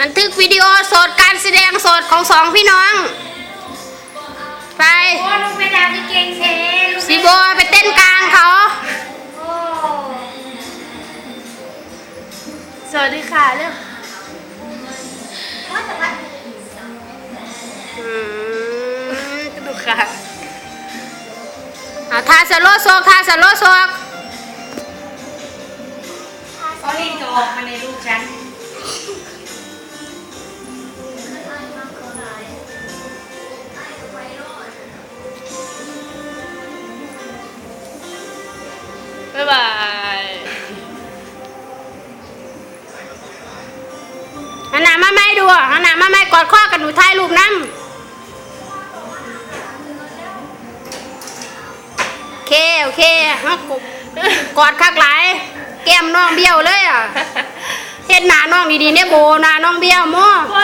บันทึกวิดีโอสดการแสดงสดของสองพี่น้อง ไปโอ้ลุงไม่ดาวที่เก่งเทลุงสีโบไปเต้นกลางเขา โอ้สวัสดีค่ะเร็วว่าแต่ว่าอืมดูค่ะเอาทาสโลโซกทาสโลโซกเขาเล่นจะออกมาในลูกฉัน หันหนามาไม่ดูอันหน้ามาไม่กอดข้อกันหนูถ่ายรูปน้ำโอเคโอเคฮะกอดคักหลาย แก้มน้องเบี้ยวเลยอะเห็นหน้าน้องดีๆเนี่ยโบหน้าน้องเบี้ยวมั่วพอแล้ว